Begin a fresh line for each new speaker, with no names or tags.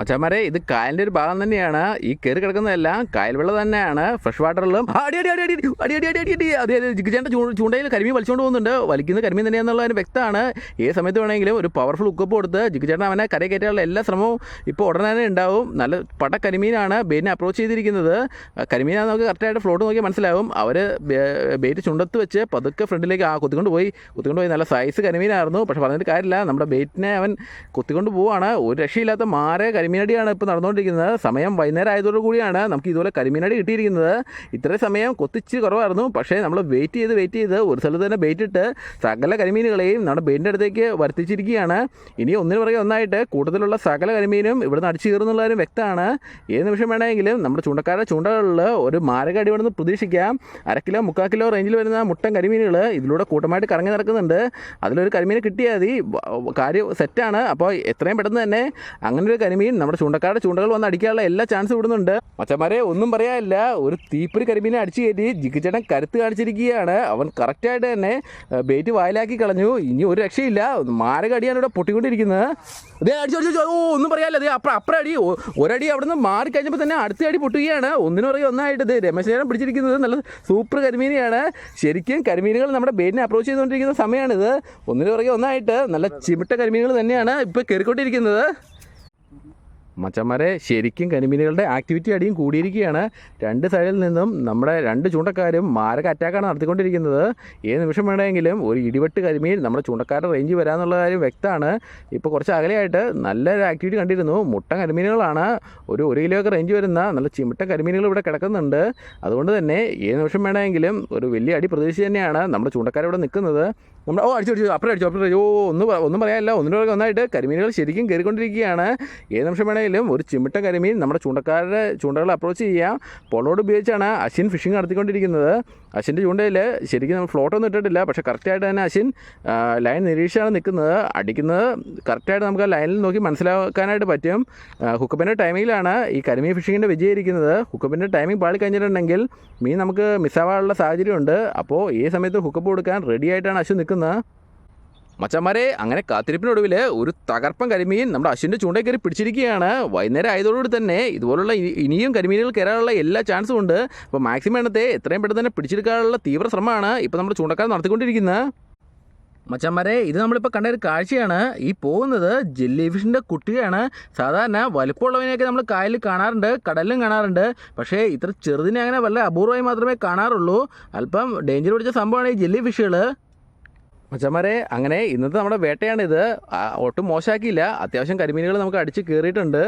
മച്ചാമാരെ ഇത് കായലിന്റെ ഒരു ഭാഗം തന്നെയാണ്. ഈ കയറി കിടക്കുന്നതെല്ലാം കായൽ വെള്ളം തന്നെയാണ്. ഫ്രഷ് വാട്ടറിലും അടി അടി അടി അടി അടി അടി അടി അടി അതെ അതെ ജിഗിച്ചേന്റെ ചൂ ചൂണ്ടയിൽ കരിമീൻ വലിച്ചുകൊണ്ട് പോകുന്നുണ്ട്. വലിക്കുന്ന കരിമീൻ തന്നെയാണെന്നുള്ളതിന് വ്യക്തമാണ്. ഏത് സമയത്ത് വേണമെങ്കിലും ഒരു പവർഫുൾ ഉക്കപ്പ് കൊടുത്ത് ജിഗിച്ചേട്ടൻ അവനെ കരയെ കയറ്റാനുള്ള എല്ലാ ശ്രമവും ഇപ്പോൾ ഉടനെ തന്നെ ഉണ്ടാവും. നല്ല പട്ട കരിമീനാണ് ബെയിനെ അപ്രോച്ച് ചെയ്തിരിക്കുന്നത്. കരിമീനാണ് നമുക്ക് കറക്റ്റായിട്ട് ഫ്ലോട്ട് നോക്കി മനസ്സിലാവും. അവർ ബെയിറ്റ് ചുണ്ടത്ത് വെച്ച് പതുക്കെ ഫ്രണ്ടിലേക്ക് ആ കുത്തിക്കൊണ്ട് പോയി. കുത്തിക്കൊണ്ട് പോയി നല്ല സൈസ് കരിമീനായിരുന്നു. പക്ഷെ പറഞ്ഞിട്ട് കാര്യമില്ല. നമ്മുടെ ബെയിറ്റിനെ അവൻ കുത്തിക്കൊണ്ട് പോവാണ്. ഒരു രക്ഷയില്ലാത്ത മാരെ കരിമീനടിയാണ് ഇപ്പോൾ നടന്നുകൊണ്ടിരിക്കുന്നത്. സമയം വൈകുന്നേരം ആയതോടു കൂടിയാണ് നമുക്ക് ഇതുപോലെ കരിമീനടി കിട്ടിയിരിക്കുന്നത്. ഇത്രയും സമയം കൊത്തിച്ച് കുറവായിരുന്നു. പക്ഷേ നമ്മൾ വെയിറ്റ് ചെയ്ത് വെയിറ്റ് ചെയ്ത് ഒരു സ്ഥലത്ത് തന്നെ ബെയിറ്റിട്ട് സകല കരിമീനുകളെയും നമ്മുടെ ബെയിന്റെ അടുത്തേക്ക് വരുത്തിച്ചിരിക്കുകയാണ്. ഇനി ഒന്നിന് പുറകെ ഒന്നായിട്ട് കൂടുതലുള്ള സകല കരിമീനും ഇവിടുന്ന് അടിച്ചു കയറുന്നുള്ള കാര്യം വ്യക്തമാണ്. ഏത് നിമിഷം വേണമെങ്കിലും നമ്മുടെ ചൂണ്ടക്കാരുടെ ചൂണ്ടകളിൽ ഒരു മാരക അടി വേണമെന്ന് പ്രതീക്ഷിക്കാം. അര കിലോ മുക്കാൽ കിലോ റേഞ്ചിൽ വരുന്ന മുട്ടൻ കരിമീനുകൾ ഇതിലൂടെ കൂട്ടമായിട്ട് കറങ്ങി നടക്കുന്നുണ്ട്. അതിലൊരു കരിമീൻ കിട്ടിയാൽ മതി. കാര്യം സെറ്റാണ് അപ്പോൾ എത്രയും പെട്ടെന്ന് തന്നെ അങ്ങനെ ഒരു കരിമീൻ നമ്മുടെ ചൂണ്ടക്കാരുടെ ചൂണ്ടകൾ വന്ന് അടിക്കാനുള്ള എല്ലാ ചാൻസും വിടുന്നുണ്ട് മച്ചന്മാരെ ഒന്നും പറയാനില്ല. ഒരു തീപ്പൊരി കരിമീനെ അടിച്ചു കയറ്റി ജിഗിച്ചേട്ടൻ കരുത്ത് കാണിച്ചിരിക്കുകയാണ്. അവൻ കറക്റ്റായിട്ട് തന്നെ ബേറ്റ് വായിലാക്കി കളഞ്ഞു. ഇനി ഒരു രക്ഷയില്ല. മാരക അടിയാണ് ഇവിടെ പൊട്ടിക്കൊണ്ടിരിക്കുന്നത്. അതേ അടിച്ചു അടിച്ചു. ഓ ഒന്നും പറയാല്ല അതേ അപ്പുറം അപ്പുറം അടി. ഒരടി അവിടെ നിന്ന് മാറി കഴിഞ്ഞപ്പോൾ തന്നെ അടുത്ത അടി പൊട്ടുകയാണ്. ഒന്നിനു പറയും ഒന്നായിട്ട് ഇത് രമേശേരം പിടിച്ചിരിക്കുന്നത് നല്ല സൂപ്പർ കരിമീനെയാണ്. ശരിക്കും കരിമീനുകൾ നമ്മുടെ ബേറ്റിനെ അപ്രോച്ച് ചെയ്തുകൊണ്ടിരിക്കുന്ന സമയമാണിത്. ഒന്നിനു പറയും ഒന്നായിട്ട് നല്ല ചിമിട്ട കരിമീനുകൾ തന്നെയാണ് ഇപ്പോൾ കയറിക്കൊണ്ടിരിക്കുന്നത്. മച്ചന്മാരെ ശരിക്കും കരിമീനുകളുടെ ആക്ടിവിറ്റി അടിയും കൂടിയിരിക്കുകയാണ്. രണ്ട് സൈഡിൽ നിന്നും നമ്മുടെ രണ്ട് ചൂണ്ടക്കാരും മാരക അറ്റാക്കാണ് നടത്തിക്കൊണ്ടിരിക്കുന്നത്. ഏത് നിമിഷം വേണമെങ്കിലും ഒരു ഇടിവെട്ട് കരിമീൻ നമ്മുടെ ചൂണ്ടക്കാരുടെ റേഞ്ച് വരാമെന്നുള്ള കാര്യം വ്യക്തമാണ്. ഇപ്പോൾ കുറച്ച് അകലെയായിട്ട് നല്ലൊരു ആക്ടിവിറ്റി കണ്ടിരുന്നു. മുട്ട കരിമീനുകളാണ്. ഒരു ഒരു കിലോ ഒക്കെ റേഞ്ച് വരുന്ന നല്ല ചിമിട്ട കരിമീനുകൾ ഇവിടെ കിടക്കുന്നുണ്ട്. അതുകൊണ്ട് തന്നെ ഏത് നിമിഷം വേണമെങ്കിലും ഒരു വലിയ അടി പ്രതീക്ഷിച്ച് തന്നെയാണ് നമ്മുടെ ചൂണ്ടക്കാരിവിടെ നിൽക്കുന്നത്. നമ്മുടെ ഓ അടിച്ചു അടിച്ചു അപ്പുറം അടിച്ചു അപ്പുറം. ഓ ഒന്നും ഒന്നും പറയാനില്ല. ഒന്നിനു നന്നായിട്ട് ഒന്നായിട്ട് കരിമീനുകൾ ശരിക്കും കയറിക്കൊണ്ടിരിക്കുകയാണ്. ഏത് നിമിഷം വേണമെങ്കിലും ഒരു ചിമിട്ട കരിമീൻ നമ്മുടെ ചൂണ്ടക്കാരുടെ ചൂണ്ടകളെ അപ്രോച്ച് ചെയ്യാം. പൊളോട് ഉപയോഗിച്ചാണ് അശ്വിൻ ഫിഷിംഗ് നടത്തിക്കൊണ്ടിരിക്കുന്നത്. അശ്വിന്റെ ചൂണ്ടയിൽ ശരിക്കും നമ്മൾ ഫ്ലോട്ടൊന്നും ഇട്ടിട്ടില്ല പക്ഷേ കറക്റ്റായിട്ട് തന്നെ അശ്വിൻ ലൈൻ നിരീക്ഷിച്ചാണ് നിൽക്കുന്നത്. അടിക്കുന്നത് കറക്റ്റായിട്ട് നമുക്ക് ആ ലൈനിൽ നോക്കി മനസ്സിലാക്കാനായിട്ട് പറ്റും. ഹുക്കപ്പിന്റെ ടൈമിങ്ങിലാണ് ഈ കരിമീൻ ഫിഷിങ്ങിന്റെ വിജയിരിക്കുന്നത് ഹുക്കപ്പിന്റെ ടൈമിംഗ് പാളി കഴിഞ്ഞിട്ടുണ്ടെങ്കിൽ മീൻ നമുക്ക് മിസ്സാവാനുള്ള സാഹചര്യമുണ്ട്. അപ്പോൾ ഈ സമയത്ത് ഹുക്കപ്പ് കൊടുക്കാൻ റെഡി ആയിട്ടാണ് അശ്വിൻ നിൽക്കുന്നത്. മച്ചന്മാരെ അങ്ങനെ കാത്തിരിപ്പിനൊടുവിൽ ഒരു തകർപ്പൻ കരിമീൻ നമ്മുടെ അശ്വിന്റെ ചൂണ്ടയിൽ കയറി പിടിച്ചിരിക്കുകയാണ്. വൈകുന്നേരം ആയതോടുകൂടി തന്നെ ഇതുപോലുള്ള ഇനിയും കരിമീനുകൾ കയറാനുള്ള എല്ലാ ചാൻസും ഉണ്ട്. അപ്പോൾ മാക്സിമം എണ്ണത്തെ എത്രയും പെട്ടെന്ന് തന്നെ പിടിച്ചെടുക്കാനുള്ള തീവ്ര ശ്രമമാണ് ഇപ്പോൾ നമ്മുടെ ചൂണ്ടക്കാർ നടത്തിക്കൊണ്ടിരിക്കുന്നത് മച്ചന്മാരെ ഇത് നമ്മളിപ്പോൾ കണ്ട ഒരു കാഴ്ചയാണ്. ഈ പോകുന്നത് ജെല്ലി ഫിഷിന്റെ കുട്ടിയാണ്. സാധാരണ വലുപ്പമുള്ളവനെയൊക്കെ നമ്മൾ കായലിൽ കാണാറുണ്ട് കടലിലും കാണാറുണ്ട്. പക്ഷേ ഇത്ര ചെറുതിനെ അങ്ങനെ വളരെ അപൂർവമായി മാത്രമേ കാണാറുള്ളൂ. അല്പം ഡേഞ്ചർ പിടിച്ച സംഭവമാണ് ഈ ജെല്ലി ഫിഷുകൾ മച്ചന്മാരെ അങ്ങനെ ഇന്നത്തെ നമ്മുടെ വേട്ടയാണിത്. ഒട്ടും മോശമാക്കിയില്ല അത്യാവശ്യം കരിമീനുകൾ നമുക്ക് അടിച്ച് കയറിയിട്ടുണ്ട്